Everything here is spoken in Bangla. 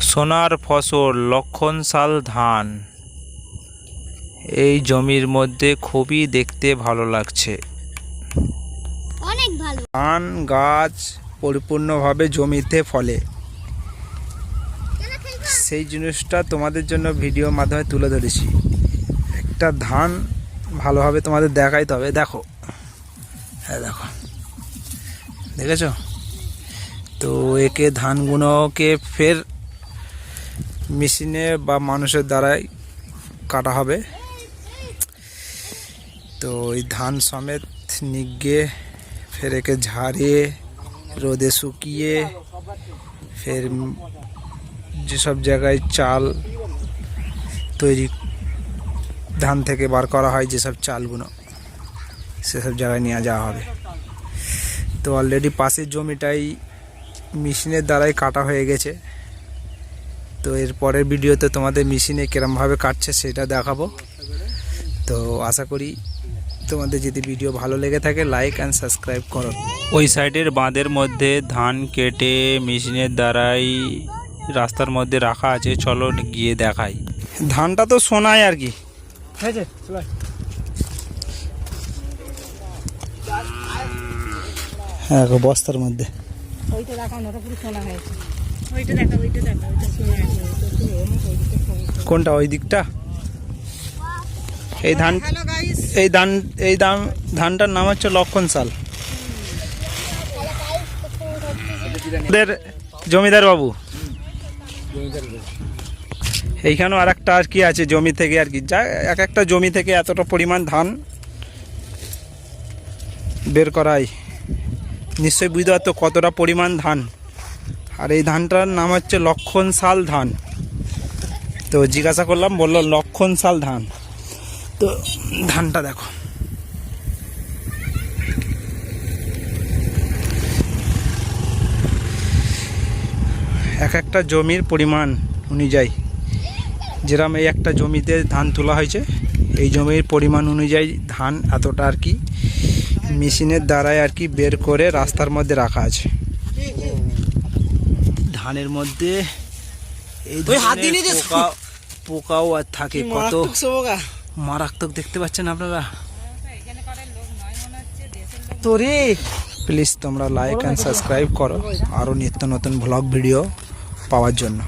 সোনার ফসল লক্ষণশাল ধান। এই জমির মধ্যে খুবই দেখতে ভালো লাগছে। ধান গাছ পরিপূর্ণভাবে জমিতে ফলে। সেই জিনিসটা তোমাদের জন্য ভিডিও মাধ্যমে তুলে ধরেছি। একটা ধান ভালোভাবে তোমাদের দেখাইতে হবে। দেখো। হ্যাঁ দেখো। দেখেছ? তো একে ধানগুলোকে ফের মেশিনে বা মানুষের দ্বারাই কাটা হবে। তো এই ধান সমেত নিগে ফের একে ঝাড়িয়ে, রোদে শুকিয়ে, ফের যেসব জায়গায় চাল তৈরি ধান থেকে বার করা হয়, যেসব চালগুলো সেসব জায়গায় নিয়ে যাওয়া হবে। তো অলরেডি পাশের জমিটাই মেশিনের দ্বারাই কাটা হয়ে গেছে। তো এর পরের ভিডিওতে তোমাদের মেশিনে কিরমভাবে কাটছে সেটা দেখাবো। তো আশা করি তোমাদের যদি ভিডিও ভালো লেগে থাকে লাইক অ্যান্ড সাবস্ক্রাইব করো। ওই সাইডের বাঁধের মধ্যে ধান কেটে মেশিনের দ্বারাই রাস্তার মধ্যে রাখা আছে চলো গিয়ে দেখাই। ধানটা তো সোনাই আর কি। হ্যাঁ গো, বস্তার মধ্যে। ওইটা দেখানো ওটা পুরো সোনা হয়েছে। ওইটা দেখা ওইটা দেখা ওইটা সোনা। কোনটা ওই দিকটা? এই ধান এই ধান এই ধান ধানটার নাম হচ্ছে লক্ষণ সাল জমিদার বাবু। এইখানেও আর একটা আর কি আছে জমি থেকে আর কি। যা এক একটা জমি থেকে এতটা পরিমাণ ধান বের করাই নিশ্চয়ই বুঝতে পারতো কতটা পরিমাণ ধান। আর এই ধানটার নাম হচ্ছে লক্ষণ সাল ধান। তো জিজ্ঞাসা করলাম, বলল লক্ষণ সাল ধান। তো ধানটা দেখো। এক একটা জমির পরিমাণ অনুযায়ী, যেরকম এই একটা জমিতে ধান তোলা হয়েছে, এই জমির পরিমাণ অনুযায়ী ধান এতটা আর কি। মেশিনের দ্বারাই আর কি বের করে রাস্তার মধ্যে রাখা আছে। ধানের মধ্যে এই ওই হাত নিয়ে পোকা পোকাও আর থাকে কত মারাত্মক মারাত্মক দেখতে পাচ্ছেন আপনারা? তোরে। প্লিজ তোমরা লাইক অ্যান্ড সাবস্ক্রাইব করো। আরও নিত্য নতুন ব্লগ ভিডিও পাওয়ার জন্য।